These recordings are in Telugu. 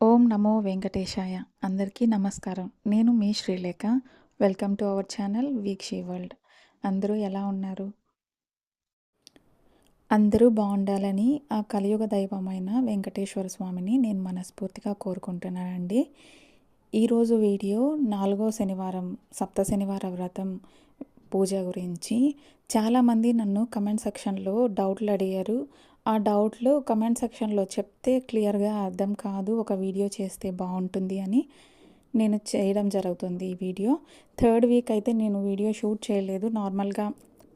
ఓం నమో వెంకటేశాయ. అందరికీ నమస్కారం. నేను మీ Srilekha. Welcome to our channel Veekshi world. అందరూ ఎలా ఉన్నారు? అందరూ బాగుండాలని ఆ కలియుగ దైవమైన వెంకటేశ్వర స్వామిని నేను మనస్ఫూర్తిగా కోరుకుంటున్నానండి. ఈరోజు వీడియో నాలుగో శనివారం సప్త శనివార వ్రతం పూజ గురించి. చాలామంది నన్ను కమెంట్ సెక్షన్లో డౌట్లు అడిగారు. ఆ డౌట్లు కమెంట్ సెక్షన్లో చెప్తే క్లియర్గా అర్థం కాదు. ఒక వీడియో చేస్తే బాగుంటుంది అని నేను చేయడం జరుగుతుంది ఈ వీడియో థర్డ్ వీక్ అయితే నేను వీడియో షూట్ చేయలేదు. నార్మల్గా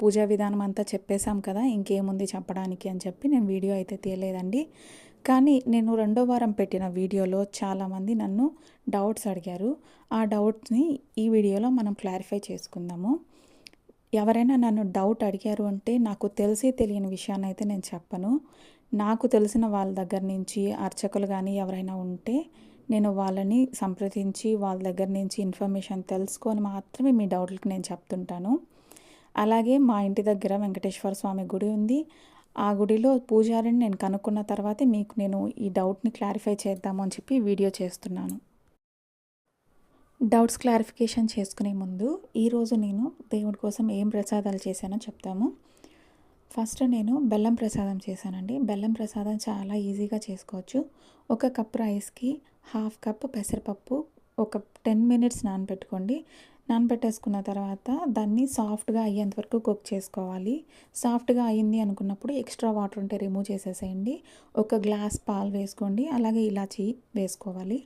పూజా విధానం అంతా చెప్పేశాం కదా ఇంకేముంది చెప్పడానికి అని చెప్పి నేను వీడియో అయితే తీయలేదండి. కానీ నేను రెండో వారం పెట్టిన వీడియోలో చాలామంది నన్ను డౌట్స్ అడిగారు. ఆ డౌట్స్ని ఈ వీడియోలో మనం క్లారిఫై చేసుకుందాము. ఎవరైనా నన్ను డౌట్ అడిగారు అంటే నాకు తెలిసి తెలియని విషయాన్ని అయితే నేను చెప్పను. నాకు తెలిసిన వాళ్ళ దగ్గర నుంచి అర్చకులు కానీ ఎవరైనా ఉంటే నేను వాళ్ళని సంప్రదించి వాళ్ళ దగ్గర నుంచి ఇన్ఫర్మేషన్ తెలుసుకొని మాత్రమే మీ డౌట్లకు నేను చెప్తుంటాను. అలాగే మా ఇంటి దగ్గర వెంకటేశ్వర స్వామి గుడి ఉంది. ఆ గుడిలో పూజారిని నేను కనుక్కున్న తర్వాతే మీకు నేను ఈ డౌట్ని క్లారిఫై చేద్దామని చెప్పి వీడియో చేస్తున్నాను. డౌట్స్ క్లారిఫికేషన్ చేసుకునే ముందు ఈరోజు నేను దేవుడి కోసం ఏం ప్రసాదాలు చేశానో చెప్తాము. ఫస్ట్ నేను బెల్లం ప్రసాదం చేశానండి. బెల్లం ప్రసాదం చాలా ఈజీగా చేసుకోవచ్చు. ఒక కప్ రైస్కి హాఫ్ కప్ పెసరపప్పు ఒక టెన్ మినిట్స్ నానబెట్టుకోండి. నానబెట్టేసుకున్న తర్వాత దాన్ని సాఫ్ట్గా అయ్యేంత వరకు కుక్ చేసుకోవాలి. సాఫ్ట్గా అయింది అనుకున్నప్పుడు ఎక్స్ట్రా వాటర్ ఉంటే రిమూవ్ చేసేసేయండి. ఒక గ్లాస్ పాలు వేసుకోండి. అలాగే ఇలాచి వేసుకోవాలి.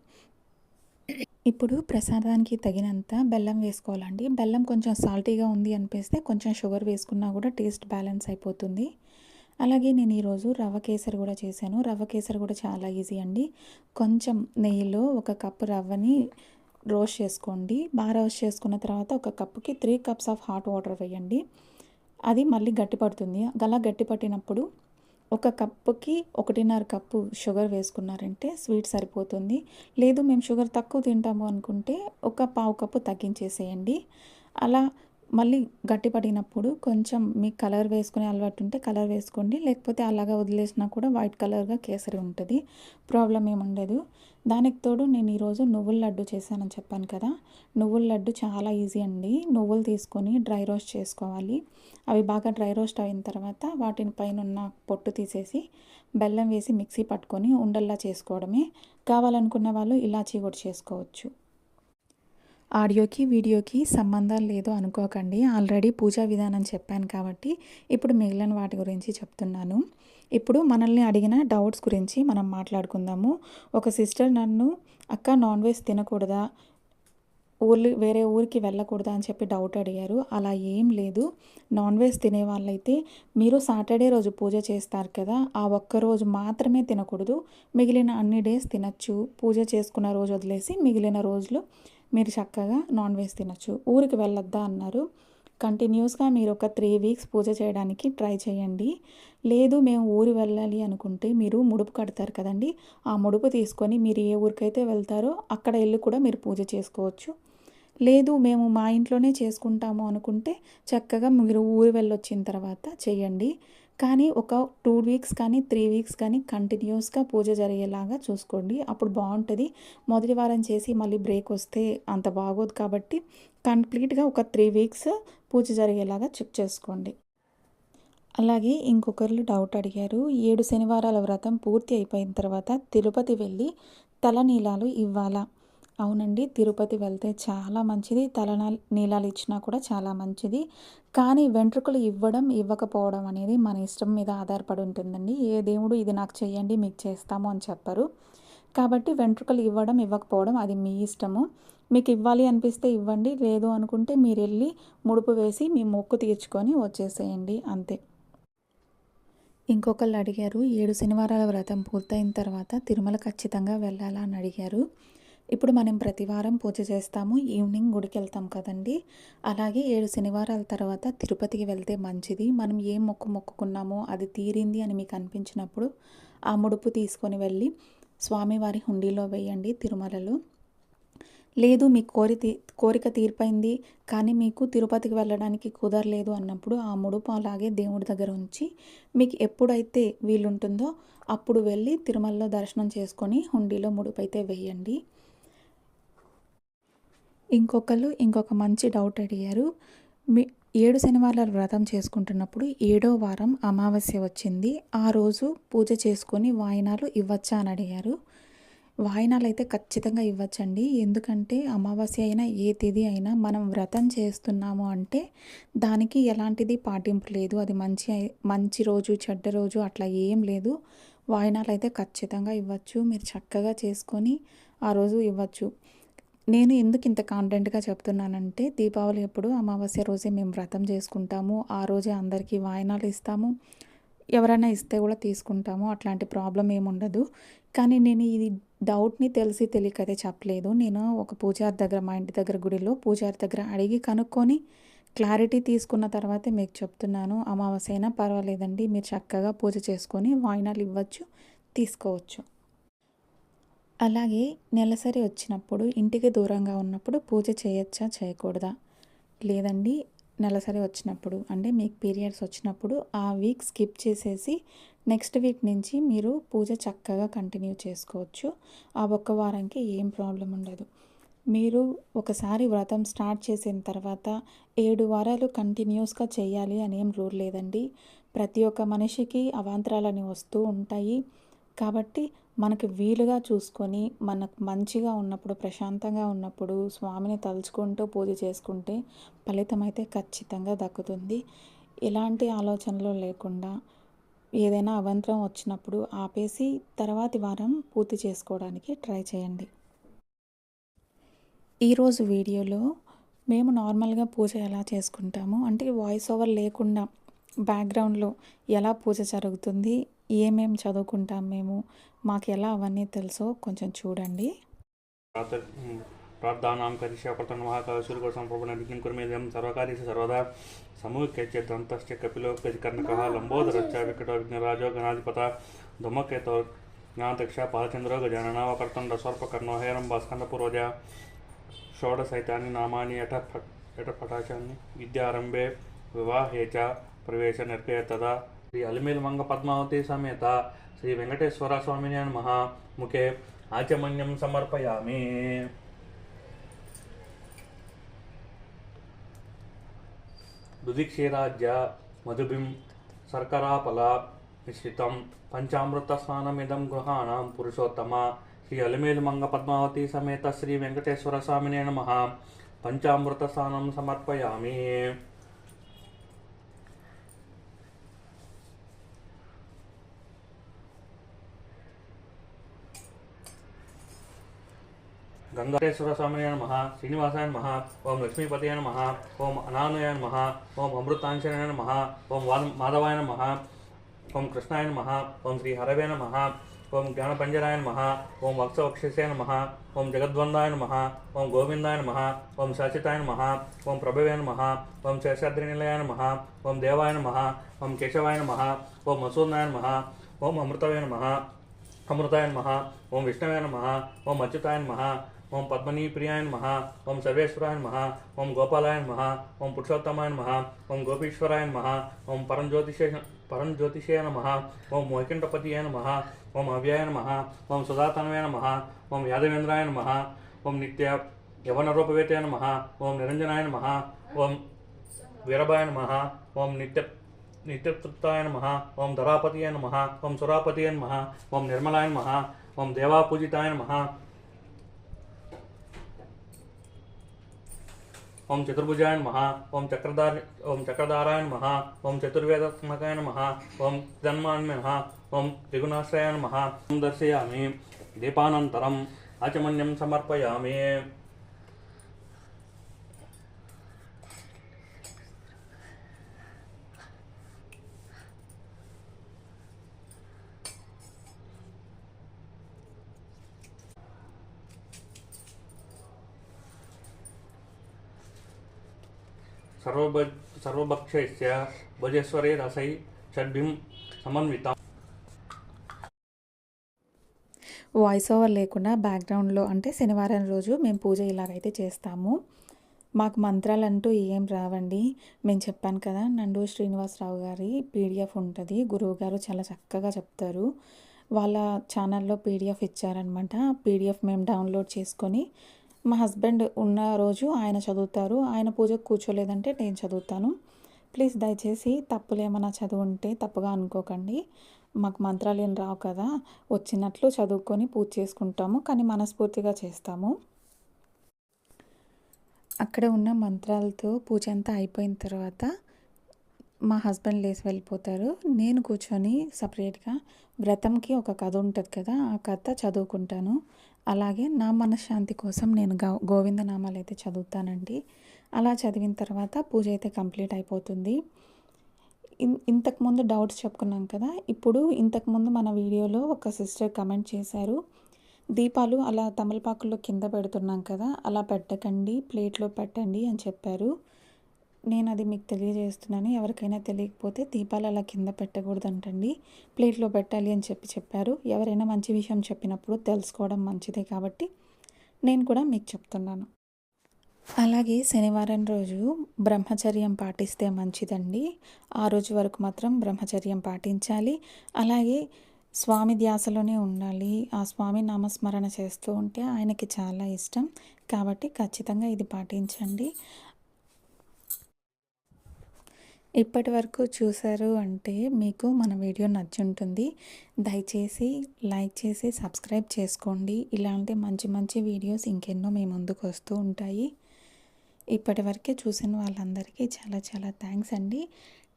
ఇప్పుడు ప్రసాదానికి తగినంత బెల్లం వేసుకోవాలండి. బెల్లం కొంచెం సాల్టీగా ఉంది అనిపిస్తే కొంచెం షుగర్ వేసుకున్నా కూడా టేస్ట్ బ్యాలెన్స్ అయిపోతుంది. అలాగే నేను ఈరోజు రవ్వ కేసరి కూడా చేశాను. రవ్వ కేసరి కూడా చాలా ఈజీ అండి. కొంచెం నెయ్యిలో ఒక కప్పు రవ్వని రోస్ట్ చేసుకోండి. బాగా రోస్ట్ చేసుకున్న తర్వాత ఒక కప్పుకి three cups of hot water వేయండి. అది మళ్ళీ గట్టి పడుతుంది అలా గట్టి పట్టినప్పుడు ఒక కప్పుకి ఒకటిన్నర కప్పు షుగర్ వేసుకున్నారంటే స్వీట్ సరిపోతుంది. లేదు మేము షుగర్ తక్కువ తింటాము అనుకుంటే ఒక పావు కప్పు తగ్గించేసేయండి. అలా మళ్ళీ గట్టి పడినప్పుడు కొంచెం మీకు కలర్ వేసుకునే అలవాటు ఉంటే కలర్ వేసుకోండి. లేకపోతే అలాగా వదిలేసినా కూడా వైట్ కలర్గా కేసరి ఉంటుంది. ప్రాబ్లం ఏముండదు దానికి తోడు నేను ఈరోజు నువ్వుల లడ్డు చేశానని చెప్పాను కదా. నువ్వుల లడ్డు చాలా ఈజీ అండి. నువ్వులు తీసుకొని డ్రై రోస్ట్ చేసుకోవాలి. అవి బాగా డ్రై రోస్ట్ అయిన తర్వాత వాటిని పైన ఉన్న పొట్టు తీసేసి బెల్లం వేసి మిక్సీ పట్టుకొని ఉండల్లా చేసుకోవడమే. కావాలనుకున్న వాళ్ళు ఇలాచీ కూడా చేసుకోవచ్చు. ఆడియోకి వీడియోకి సంబంధం లేదు అనుకోకండి. ఆల్రెడీ పూజా విధానం చెప్పాను కాబట్టి ఇప్పుడు మిగిలిన వాటి గురించి చెప్తున్నాను. ఇప్పుడు మనల్ని అడిగిన డౌట్స్ గురించి మనం మాట్లాడుకుందాము. ఒక సిస్టర్ నన్ను అక్క నాన్ వెజ్ తినకూడదా? ఊర్లు వేరే ఊరికి వెళ్ళకూడదా? అని చెప్పి డౌట్ అడిగారు. అలా ఏం లేదు. నాన్ వెజ్ తినే వాళ్ళైతే మీరు సాటర్డే రోజు పూజ చేస్తారు కదా ఆ ఒక్క రోజు మాత్రమే తినకూడదు. మిగిలిన అన్ని డేస్ తినచ్చు. పూజ చేసుకున్న రోజు వదిలేసి మిగిలిన రోజులు మీరు చక్కగా నాన్ వెజ్ తినచ్చు. ఊరికి వెళ్ళొద్దా అన్నారు. కంటిన్యూస్గా మీరు ఒక త్రీ వీక్స్ పూజ చేయడానికి ట్రై చేయండి. లేదు మేము ఊరు వెళ్ళాలి అనుకుంటే మీరు ముడుపు కడతారు కదండి. ఆ ముడుపు తీసుకొని మీరు ఏ ఊరికైతే వెళ్తారో అక్కడ వెళ్ళి కూడా మీరు పూజ చేసుకోవచ్చు. లేదు మేము మా ఇంట్లోనే చేసుకుంటాము అనుకుంటే చక్కగా మీరు ఊరు వెళ్ళొచ్చిన తర్వాత చేయండి. కానీ ఒక టూ వీక్స్ కానీ త్రీ వీక్స్ కానీ కంటిన్యూస్గా పూజ జరిగేలాగా చూసుకోండి. అప్పుడు బాగుంటుంది. మొదటి వారం చేసి మళ్ళీ బ్రేక్ వస్తే అంత బాగోదు కాబట్టి కంప్లీట్గా ఒక త్రీ వీక్స్ పూజ జరిగేలాగా చెక్ చేసుకోండి. అలాగే ఇంకొకరు డౌట్ అడిగారు. ఏడు శనివారాల వ్రతం పూర్తి అయిపోయిన తర్వాత తిరుపతి వెళ్ళి తల నీలాలు ఇవ్వాలా? అవునండి తిరుపతి వెళ్తే చాలా మంచిది. తల నీలాలు ఇచ్చినా కూడా చాలా మంచిది. కానీ వెంట్రుకలు ఇవ్వడం ఇవ్వకపోవడం అనేది మన ఇష్టం మీద ఆధారపడి ఉంటుందండి. ఏ దేవుడు ఇది నాకు చేయండి మీకు చేస్తాము అని చెప్పరు. కాబట్టి వెంట్రుకలు ఇవ్వడం ఇవ్వకపోవడం అది మీ ఇష్టము. మీకు ఇవ్వాలి అనిపిస్తే ఇవ్వండి లేదు అనుకుంటే మీరు వెళ్ళి ముడుపు వేసి మీ మొక్కు తీర్చుకొని వచ్చేసేయండి అంతే. ఇంకొకళ్ళు అడిగారు ఏడు శనివారాల వ్రతం పూర్తయిన తర్వాత తిరుమల ఖచ్చితంగా వెళ్ళాలా అని అడిగారు. ఇప్పుడు మనం ప్రతివారం పూజ చేస్తాము. ఈవినింగ్ గుడికి వెళ్తాం కదండి. అలాగే ఏడు శనివారాల తర్వాత తిరుపతికి వెళ్తే మంచిది. మనం ఏం మొక్కు మొక్కుకున్నామో అది తీరింది అని మీకు అనిపించినప్పుడు ఆ ముడుపు తీసుకొని వెళ్ళి స్వామివారి హుండీలో వేయండి తిరుమలలో. లేదు మీ కోరి కోరిక తీరిపోయింది కానీ మీకు తిరుపతికి వెళ్ళడానికి కుదరలేదు అన్నప్పుడు ఆ ముడుపు అలాగే దేవుడి దగ్గర ఉంచి మీకు ఎప్పుడైతే వీలుంటుందో అప్పుడు వెళ్ళి తిరుమలలో దర్శనం చేసుకొని హుండీలో ముడుపు అయితే వేయండి. ఇంకొకరు ఇంకొక మంచి డౌట్ అడిగారు. మీ ఏడు శనివారాలు వ్రతం చేసుకుంటున్నప్పుడు ఏడో వారం అమావాస్య వచ్చింది. ఆ రోజు పూజ చేసుకొని వాయినాలు ఇవ్వచ్చా అని అడిగారు. వాయినాలు అయితే ఖచ్చితంగా ఇవ్వచ్చండి. ఎందుకంటే అమావాస్య అయినా ఏ తేదీ అయినా మనం వ్రతం చేస్తున్నాము అంటే దానికి ఎలాంటిది పాటింపు లేదు. అది మంచి మంచి రోజు చెడ్డ రోజు అట్లా ఏం లేదు. వాయినాలు అయితే ఖచ్చితంగా ఇవ్వచ్చు. మీరు చక్కగా చేసుకొని ఆ రోజు ఇవ్వచ్చు. నేను ఎందుకు ఇంత కాన్ఫిడెంట్గా చెప్తున్నానంటే దీపావళి ఎప్పుడు అమావాస్య రోజే మేము వ్రతం చేసుకుంటాము. ఆ రోజే అందరికీ వాయినాలు ఇస్తాము. ఎవరైనా ఇస్తే కూడా తీసుకుంటాము. అట్లాంటి ప్రాబ్లం ఏముండదు కానీ నేను ఇది డౌట్ని తెలిసి తెలియకైతే చెప్పలేదు. నేను ఒక పూజారి దగ్గర మా ఇంటి దగ్గర గుడిలో పూజారి దగ్గర అడిగి కనుక్కొని క్లారిటీ తీసుకున్న తర్వాతే మీకు చెప్తున్నాను. అమావాస్య అయినా పర్వాలేదండి. మీరు చక్కగా పూజ చేసుకొని వాయినాలు ఇవ్వచ్చు తీసుకోవచ్చు. అలాగే నెలసరి వచ్చినప్పుడు ఇంటికి దూరంగా ఉన్నప్పుడు పూజ చేయొచ్చా చేయకూడదా? లేదండి నెలసరి వచ్చినప్పుడు. అంటే మీకు పీరియడ్స్ వచ్చినప్పుడు ఆ వీక్ స్కిప్ చేసేసి నెక్స్ట్ వీక్ నుంచి మీరు పూజ చక్కగా కంటిన్యూ చేసుకోవచ్చు. ఆ ఒక్క వారానికి ఏం ప్రాబ్లం ఉండదు. మీరు ఒకసారి వ్రతం స్టార్ట్ చేసిన తర్వాత ఏడు వారాలు కంటిన్యూస్గా చేయాలి అని ఏం రూల్ లేదండి. ప్రతి ఒక్క మనిషికి అవాంతరాలని వస్తూ ఉంటాయి. కాబట్టి మనకి వీలుగా చూసుకొని మనకు మంచిగా ఉన్నప్పుడు ప్రశాంతంగా ఉన్నప్పుడు స్వామిని తలుచుకుంటూ పూజ చేసుకుంటే ఫలితం అయితే ఖచ్చితంగా దక్కుతుంది. ఎలాంటి ఆలోచనలు లేకుండా ఏదైనా అవంతరం వచ్చినప్పుడు ఆపేసి తర్వాతి వారం పూర్తి చేసుకోవడానికి ట్రై చేయండి. ఈరోజు వీడియోలో మేము నార్మల్గా పూజ ఎలా చేసుకుంటాము? అంటే వాయిస్ ఓవర్ లేకుండా బ్యాక్గ్రౌండ్లో ఎలా పూజ జరుగుతుంది? ఏమేం చదువుకుంటాం మేము? మాకు ఎలా అవన్నీ తెలుసో కొంచెం చూడండి. ప్రార్థానాం కరిష్యా ప్రతన్వహ కౌశులు కోసం ప్రభుణ విజ్ఞం కుర్మేదం సర్వకార్యసు సర్వదా సమూహకేత్య దంతశ్చ కపిలో కర్ణకః లంబోదరశ్చ వికటో విఘ్నరాజో గణాధిపత ధుమకేతో జ్ఞానదక్ష బాలచంద్రో గజాననావ కర్తం రసర్పకర్ణో హేరం భాస్కందపూర్వజ షోడసైతాన్ని నామాని యఠ యఠ పటాచాన్ని విద్యారంభే వివాహేచ ప్రవేశ నిర్పేతదా శ్రీ అలిమేలు మంగ పద్మావతి సమేత శ్రీ వెంకటేశ్వర స్వామిని నమః. ముఖే ఆచమన్యం సమర్పయామి. దుదిక్షీరాజ్య మధుబిం శర్కరాఫల మిశ్రితం పంచామృత స్నానమిదం గృహాణం పురుషోత్తమ. శ్రీ అలిమేలు మంగ పద్మావతి సమేత శ్రీ వెంకటేశ్వర స్వామినే నమ. పంచామృత స్నానం సమర్పయామి. గంగారేశ్వర స్వామినే నమ శ్రీనివాసాయ నమ ఓం లక్ష్మీపతయ నమ ఓం అనానయ నమ ఓం అమృతాంశనాయ నమ ఓం వాద మాధవాయ నమ ఓం కృష్ణాయ నమ ఓం శ్రీ హరవే నమ ఓం జ్ఞానపంజరాయ నమ ఓం వక్షవక్షసే నమ ఓం జగద్వందాయ నమ ఓం గోవిందాయ నమ ఓం శాశ్వతాయ నమ ఓం ప్రభవే నమ ఓం శేషాద్రినిలయాయ నమ ఓం దేవాయ నమ ఓం కేశవాయ నమ ఓం మసూర్నాయ నమ ఓం అమృతవే నమ అమృతాయ నమ ఓం విష్ణవే నమ ఓం అచ్యుతాయ నమ ఓం పద్మనీ ప్రియాయ నమ ఓం సర్వేశ్వరాయ మహా ఓం గోపాలాయ మహా ఓం పురుషోత్తమాయ మహా ఓం గోపీశ్వరాయ మహా ఓం పరంజ్యోతిషే పరంజ్యోతిషే నమ ఓం వైకుంఠపతియే నమ ఓం అవ్యాయ నమ ఓం సుధాతనవే నమ ఓం యాదవేంద్రాయ నమ ఓం నిత్య యవనరూపవేతే నమ ఓం నిరంజనాయ నమ ఓం వీరభాయ నమ ఓం నిత్య నిత్యతృప్తాయ నమ ఓం ధరాపతియ నమ ఓం సురాపతియ నమ ఓం నిర్మలాయ నమ ఓం దేవాపూజితాయ నమ ఓం చతుర్భుజాయ నమ ఓం చక్రధార ఓం చక్రధారాయ నమ ఓం చతుర్వేదాత్మకాయ నమ ఓం జన్మాన్య నమ ఓం త్రిగుణాశ్రయాయ నమ ఓం దర్శయామి దీపానంతరం ఆచమన్యం సమర్పయామి. భుజేశ్వరే రసై షడ్భిం సమన్విత. వాయిస్ ఓవర్ లేకుండా బ్యాక్గ్రౌండ్లో అంటే శనివారం రోజు మేము పూజ ఇలాగైతే చేస్తాము. మాకు మంత్రాలంటూ ఏం రావండి. మేము చెప్పాను కదా నండు శ్రీనివాసరావు గారి పీడిఎఫ్ ఉంటుంది. గురువు గారు చాలా చక్కగా చెప్తారు. వాళ్ళ ఛానల్లో పీడిఎఫ్ ఇచ్చారనమాట పీడిఎఫ్ మేము డౌన్లోడ్ చేసుకొని మా హస్బెండ్ ఉన్న రోజు ఆయన చదువుతారు. ఆయన పూజకు కూర్చోలేదంటే నేను చదువుతాను. ప్లీజ్ దయచేసి తప్పులు ఏమైనా చదువుంటే తప్పుగా అనుకోకండి. మాకు మంత్రాలు ఏం రావు కదా. వచ్చినట్లు చదువుకొని పూజ చేసుకుంటాము. కానీ మనస్ఫూర్తిగా చేస్తాము. అక్కడ ఉన్న మంత్రాలతో పూజ అంతా అయిపోయిన తర్వాత మా హస్బెండ్ లేచి వెళ్ళిపోతారు. నేను కూర్చొని సపరేట్గా వ్రతంకి ఒక కథ ఉంటుంది కదా. ఆ కథ చదువుకుంటాను. అలాగే నా మనశ్శాంతి కోసం నేను గో గోవిందనామాలు అయితే చదువుతానండి. అలా చదివిన తర్వాత పూజ అయితే కంప్లీట్ అయిపోతుంది. ఇన్ ఇంతకుముందు డౌట్స్ చెప్పుకున్నాం కదా ఇప్పుడు ఇంతకుముందు మన వీడియోలో ఒక సిస్టర్ కమెంట్ చేశారు దీపాలు అలా తమలపాకుల్లో కింద పెడుతున్నాం కదా అలా పెట్టకండి ప్లేట్లో పెట్టండి అని చెప్పారు. నేను అది మీకు తెలియజేస్తున్నాను. ఎవరికైనా తెలియకపోతే దీపాలు అలా కింద పెట్టకూడదంటండి. ప్లేట్లో పెట్టాలి అని చెప్పి చెప్పారు. ఎవరైనా మంచి విషయం చెప్పినప్పుడు తెలుసుకోవడం మంచిదే కాబట్టి నేను కూడా మీకు చెప్తున్నాను. అలాగే శనివారం రోజు బ్రహ్మచర్యం పాటిస్తే మంచిదండి. ఆ రోజు వరకు మాత్రం బ్రహ్మచర్యం పాటించాలి. అలాగే స్వామి ధ్యాసలోనే ఉండాలి. ఆ స్వామి నామస్మరణ చేస్తూ ఉంటే ఆయనకి చాలా ఇష్టం. కాబట్టి ఖచ్చితంగా ఇది పాటించండి. ఇప్పటి వరకు చూసారు అంటే మీకు మన వీడియో నచ్చుంటుంది. దయచేసి లైక్ చేసి సబ్స్క్రైబ్ చేసుకోండి. ఇలాంటి మంచి మంచి వీడియోస్ ఇంకెన్నో మీ ముందుకు వస్తూ ఉంటాయి. ఇప్పటి వరకే చూసిన వాళ్ళందరికీ చాలా చాలా థ్యాంక్స్ అండి.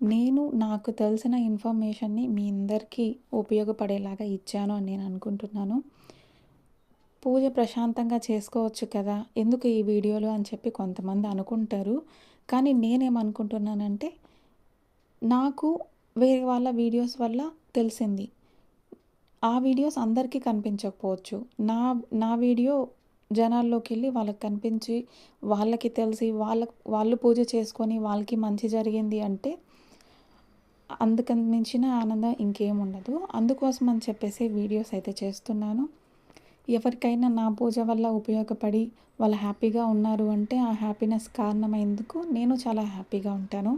నేను నాకు తెలిసిన ఇన్ఫర్మేషన్ని మీ అందరికీ ఉపయోగపడేలాగా ఇచ్చాను అని నేను అనుకుంటున్నాను. పూజ ప్రశాంతంగా చేసుకోవచ్చు కదా ఎందుకు ఈ వీడియోలో అని చెప్పి కొంతమంది అనుకుంటారు. కానీ నేనేమనుకుంటున్నానంటే నాకు వేరే వాళ్ళ వీడియోస్ వల్ల తెలిసింది. ఆ వీడియోస్ అందరికీ కనిపించకపోవచ్చు. నా నా వీడియో జనాల్లోకి వెళ్ళి వాళ్ళకి కనిపించి వాళ్ళకి తెలిసి వాళ్ళ వాళ్ళు పూజ చేసుకొని వాళ్ళకి మంచి జరిగింది అంటే అందుకని మించిన ఆనందం ఇంకేం ఉండదు. అందుకోసం అని చెప్పేసి వీడియోస్ అయితే చేస్తున్నాను. ఎవరికైనా నా పూజ వల్ల ఉపయోగపడి వాళ్ళు హ్యాపీగా ఉన్నారు అంటే ఆ హ్యాపీనెస్ కారణమైందుకు నేను చాలా హ్యాపీగా ఉంటాను.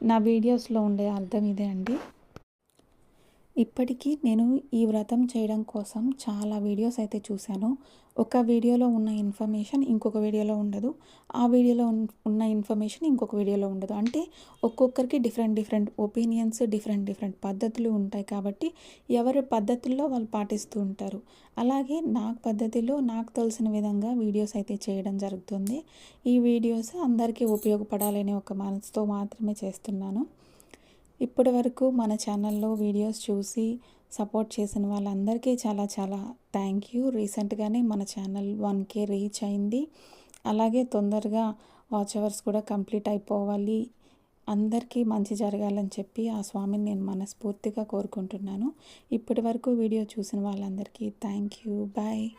నా వీడియోస్లో ఉండే అర్థం ఇదే అండి. ఇప్పటికీ నేను ఈ వ్రతం చేయడం కోసం చాలా వీడియోస్ అయితే చూశాను. ఒక వీడియోలో ఉన్న ఇన్ఫర్మేషన్ ఇంకొక వీడియోలో ఉండదు. ఆ వీడియోలో ఉన్న ఇన్ఫర్మేషన్ ఇంకొక వీడియోలో ఉండదు. అంటే ఒక్కొక్కరికి different different opinions different different పద్ధతులు ఉంటాయి కాబట్టి ఎవరి పద్ధతుల్లో వాళ్ళు పాటిస్తూ ఉంటారు. అలాగే నాకు పద్ధతిలో నాకు తెలిసిన విధంగా వీడియోస్ అయితే చేయడం జరుగుతుంది. ఈ వీడియోస్ అందరికీ ఉపయోగపడాలనే ఒక మనసుతో మాత్రమే చేస్తున్నాను. ఇప్పటి వరకు మన ఛానల్లో వీడియోస్ చూసి సపోర్ట్ చేసిన వాళ్ళందరికీ చాలా చాలా థ్యాంక్ యూ. రీసెంట్గానే మన ఛానల్ వన్ కే రీచ్ అయింది. అలాగే తొందరగా వాచ్ అవర్స్ కూడా కంప్లీట్ అయిపోవాలి. అందరికీ మంచి జరగాలని చెప్పి ఆ స్వామిని నేను మనస్ఫూర్తిగా కోరుకుంటున్నాను. ఇప్పటి వరకు వీడియో చూసిన వాళ్ళందరికీ థ్యాంక్ యూ. బాయ్.